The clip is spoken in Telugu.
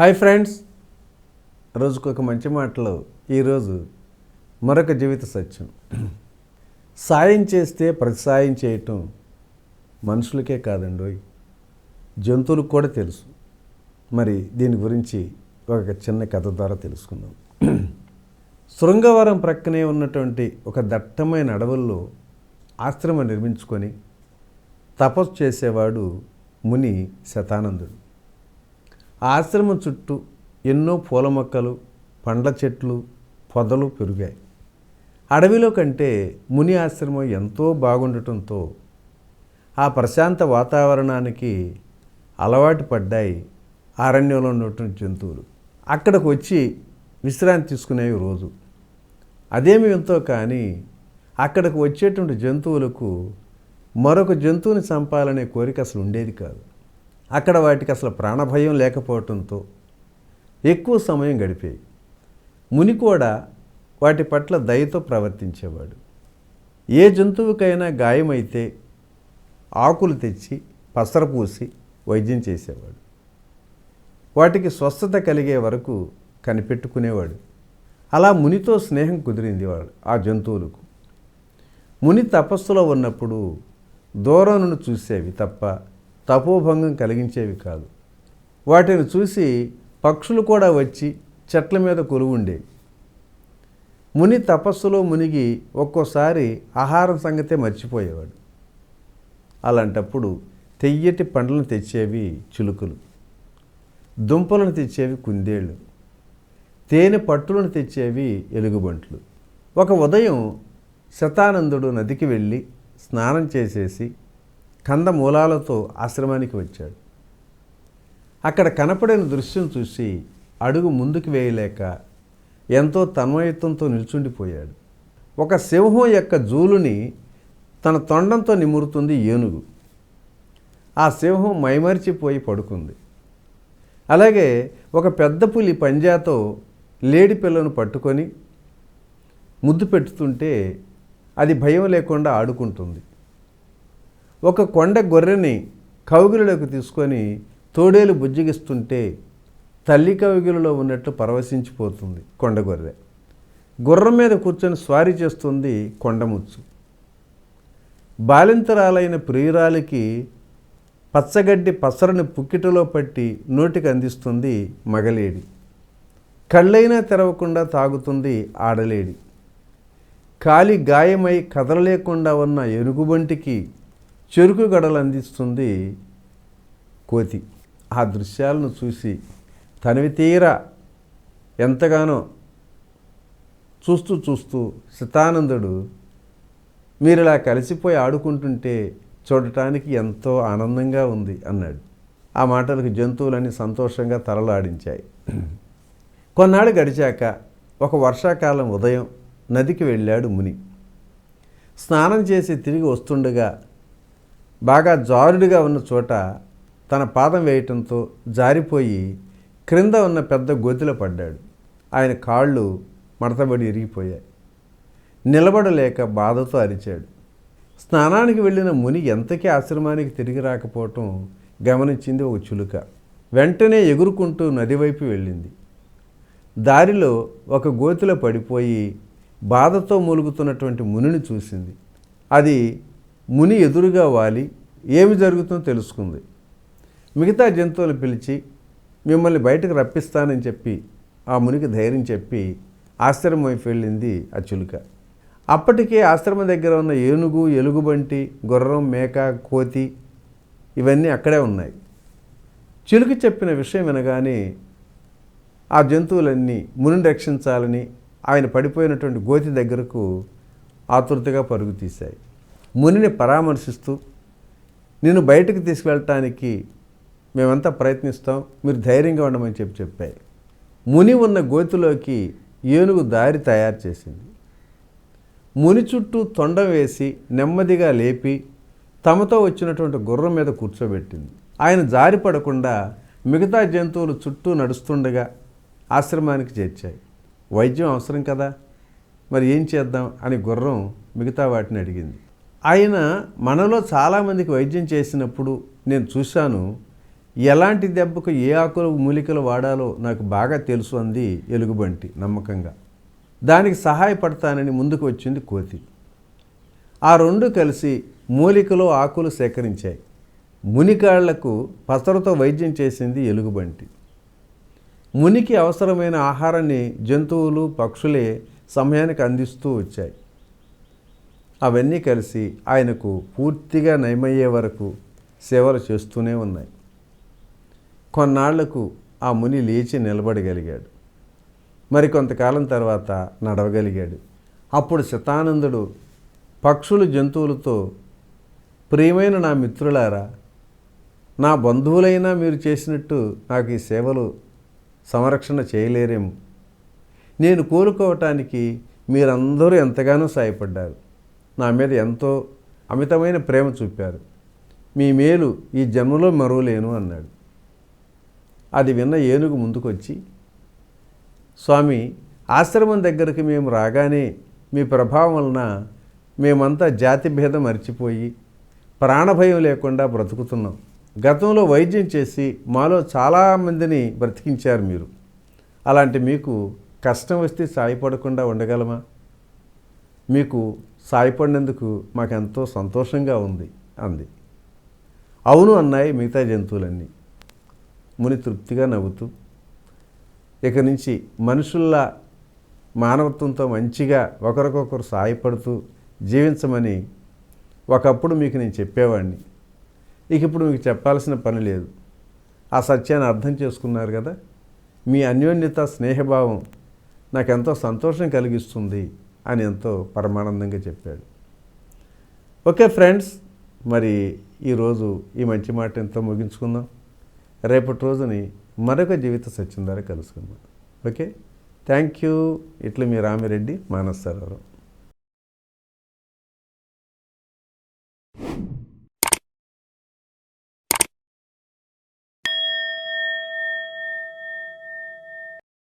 Hi friends. రోజుకు ఒక మంచి మాటలో. ఈరోజు మరొక జీవిత సత్యం. సాయం చేస్తే ప్రతి సాయం చేయటం మనుషులకే కాదండి జంతువులకు కూడా తెలుసు. మరి దీని గురించి ఒక చిన్న కథ ద్వారా తెలుసుకుందాం. శృంగవరం ప్రక్కనే ఉన్నటువంటి ఒక దట్టమైన అడవుల్లో ఆశ్రమం నిర్మించుకొని తపస్సు చేసేవాడు ముని శతానందుడు. ఆశ్రమం చుట్టూ ఎన్నో పూల మొక్కలు పండ్ల చెట్లు పొదలు పెరిగాయి. అడవిలో కంటే ముని ఆశ్రమం ఎంతో బాగుండటంతో ఆ ప్రశాంత వాతావరణానికి అలవాటు పడ్డాయి అరణ్యంలో ఉన్నటువంటి జంతువులు. అక్కడికి వచ్చి విశ్రాంతి తీసుకునేవి రోజు. అదేమి ఎంతో కానీ అక్కడికి వచ్చేటువంటి జంతువులకు మరొక జంతువుని చంపాలనే కోరిక అసలు ఉండేది కాదు. అక్కడ వాటికి అసలు ప్రాణభయం లేకపోవటంతో ఎక్కువ సమయం గడిపేవి ముని కూడా వాటి పట్ల దయతో ప్రవర్తించేవాడు. ఏ జంతువుకైనా గాయమైతే ఆకులు తెచ్చి పసర పూసి వైద్యం చేసేవాడు. వాటికి స్వస్థత కలిగే వరకు కనిపెట్టుకునేవాడు. అలా మునితో స్నేహం కుదిరింది వాడు ఆ జంతువులకు. ముని తపస్సులో ఉన్నప్పుడు దూరం నుండి చూసేవి తప్ప తపోభంగం కలిగించేవి కాదు. వాటిని చూసి పక్షులు కూడా వచ్చి చెట్ల మీద కొలువుండేవి ముని తపస్సులో మునిగి ఒక్కోసారి ఆహారం సంగతే మర్చిపోయేవాడు. అలాంటప్పుడు తెయ్యటి పండ్లను తెచ్చేవి చిలుకలు. దుంపలను తెచ్చేవి కుందేళ్ళు తేనె పట్టులను తెచ్చేవి ఎలుగుబంట్లు. ఒక ఉదయం శతానందుడు నదికి వెళ్ళి స్నానం చేసేసి కందమూలాలతో ఆశ్రమానికి వచ్చాడు. అక్కడ కనపడిన దృశ్యం చూసి అడుగు ముందుకు వేయలేక ఎంతో తన్మయత్వంతో నిల్చుండిపోయాడు. ఒక సింహం యొక్క జూలుని తన తొండంతో నిమురుతుంది ఏనుగు. ఆ సింహం మైమరిచిపోయి పడుకుంది. అలాగే ఒక పెద్ద పులి పంజాతో లేడి పిల్లను పట్టుకొని ముద్దు పెట్టుతుంటే అది భయం లేకుండా ఆడుకుంటుంది. ఒక కొండ గొర్రెని కౌగిలిలోకి తీసుకొని తోడేలు బుజ్జిగిస్తుంటే తల్లి కౌగిలిలో ఉన్నట్లు పరవశించిపోతుంది కొండ గొర్రె. గుర్రం మీద కూర్చొని స్వారీ చేస్తుంది కొండముచ్చు బాలింతరాలైన ప్రియురాలికి పచ్చగడ్డి పసరని పుక్కిటలో పట్టి నోటికి అందిస్తుంది మగలేడి. కళ్ళైనా తెరవకుండా తాగుతుంది ఆడలేడి. కాలి గాయమై కదలలేకుండా ఉన్న ఎనుగుబంటికి చెరుకు గడలు అందిస్తుంది కోతి. ఆ దృశ్యాలను చూసి తనివి తీర ఎంతగానో చూస్తూ చూస్తూ శతానందుడు మీరు ఇలా కలిసిపోయి ఆడుకుంటుంటే చూడటానికి ఎంతో ఆనందంగా ఉంది అన్నాడు. ఆ మాటలకు జంతువులన్నీ సంతోషంగా తలలాడించాయి. కొన్నాళ్ళు గడిచాక ఒక వర్షాకాలం ఉదయం నదికి వెళ్ళాడు ముని. స్నానం చేసి తిరిగి వస్తుండగా బాగా జారుడుగా ఉన్న చోట తన పాదం వేయటంతో జారిపోయి క్రింద ఉన్న పెద్ద గొతిలో పడ్డాడు. ఆయన కాళ్ళు మడతబడి ఇరిగిపోయాయి. నిలబడలేక బాధతో అరిచాడు. స్నానానికి వెళ్ళిన ముని ఎంతకీ ఆశ్రమానికి తిరిగి రాకపోవటం గమనించింది ఒక చులుక. వెంటనే ఎగురుకుంటూ నది వైపు వెళ్ళింది. దారిలో ఒక గోతిలో పడిపోయి బాధతో మూలుగుతున్నటువంటి మునిని చూసింది. అది ముని ఎదురుగా వాలి ఏమి జరుగుతుందో తెలుసుకుంది. మిగతా జంతువులు పిలిచి మిమ్మల్ని బయటకు రప్పిస్తానని చెప్పి ఆ మునికి ధైర్యం చెప్పి ఆశ్రమం వెళ్ళింది ఆ చిలుక. అప్పటికే ఆశ్రమం దగ్గర ఉన్న ఏనుగు ఎలుగుబంటి గుర్రం మేక కోతి ఇవన్నీ అక్కడే ఉన్నాయి. చిలుక చెప్పిన విషయం వినగానే ఆ జంతువులన్నీ మునిని రక్షించాలని ఆయన పడిపోయినటువంటి గోతి దగ్గరకు ఆతృతగా పరుగు తీశాయి. మునిని పరామర్శిస్తూ నేను బయటకు తీసుకెళ్ళటానికి మేమంతా ప్రయత్నిస్తాం మీరు ధైర్యంగా ఉండమని చెప్పి చెప్పాయి. ముని ఉన్న గోతిలోకి ఏనుగు దారి తయారు చేసింది. ముని చుట్టూ తొండం వేసి నెమ్మదిగా లేపి తమతో వచ్చినటువంటి గుర్రం మీద కూర్చోబెట్టింది. ఆయన జారి పడకుండా మిగతా జంతువులు చుట్టూ నడుస్తుండగా ఆశ్రమానికి చేర్చాయి. వైద్యం అవసరం కదా మరి ఏం చేద్దాం? అని గుర్రం మిగతా వాటిని అడిగింది. ఆయన మనలో చాలామందికి వైద్యం చేసినప్పుడు నేను చూశాను ఎలాంటి దెబ్బకు ఏ ఆకులు మూలికలు వాడాలో నాకు బాగా తెలుసు అంది ఎలుగుబంటి నమ్మకంగా. దానికి సహాయపడతానని ముందుకు వచ్చింది కోతి. ఆ రెండు కలిసి మూలికలో ఆకులు సేకరించాయి. మునికాళ్ళకు పసరుతో వైద్యం చేసింది ఎలుగుబంటి. మునికి అవసరమైన ఆహారాన్ని జంతువులు పక్షులే సమయానికి అందిస్తూ వచ్చాయి. అవన్నీ కలిసి ఆయనకు పూర్తిగా నయమయ్యే వరకు సేవలు చేస్తూనే ఉన్నాయి. కొన్నాళ్ళకు ఆ ముని లేచి నిలబడగలిగాడు. మరి కొంతకాలం తర్వాత నడవగలిగాడు. అప్పుడు శతానందుడు పక్షులు జంతువులతో ప్రియమైన నా మిత్రులారా నా బంధువులైనా మీరు చేసినట్టు నాకు ఈ సేవలు సంరక్షణ చేయలేరేమో. నేను కోలుకోవటానికి మీరందరూ ఎంతగానో సాయపడ్డారు నా మీద ఎంతో అమితమైన ప్రేమ చూపారు. మీ మేలు ఈ జన్మలో మరువలేను అన్నాడు. అది విన్న ఏనుగు ముందుకొచ్చి స్వామి ఆశ్రమం దగ్గరికి మేము రాగానే మీ ప్రభావం వలన మేమంతా జాతి భేదం మర్చిపోయి ప్రాణభయం లేకుండా బ్రతుకుతున్నాం. గతంలో వైద్యం చేసి మాలో చాలామందిని బ్రతికించారు మీరు. అలాంటి మీకు కష్టం వస్తే సాయపడకుండా ఉండగలమా? మీకు సాయపడినందుకు మాకెంతో సంతోషంగా ఉంది అంది. అవును అన్నాయి మిగతా జంతువులన్నీ. ముని తృప్తిగా నవ్వుతూ ఇక నుంచి మనుషుల్లా మానవత్వంతో మంచిగా ఒకరికొకరు సాయపడుతూ జీవించమని ఒకప్పుడు మీకు నేను చెప్పేవాడిని ఇక ఇప్పుడు మీకు చెప్పాల్సిన పని లేదు. ఆ సత్యాన్ని అర్థం చేసుకున్నారు కదా? మీ అన్యోన్యత స్నేహభావం నాకెంతో సంతోషం కలిగిస్తుంది. అని ఎంతో పరమానందంగా చెప్పాడు. ఓకే ఫ్రెండ్స్ మరి ఈరోజు ఈ మంచి మాట ఎంతో ముగించుకుందాం. రేపటి రోజుని మరొక జీవిత సత్యం ద్వారా కలుసుకుందాం. ఓకే? Thank you. ఇట్లా మీ రామిరెడ్డి మానస్ సరోవరం.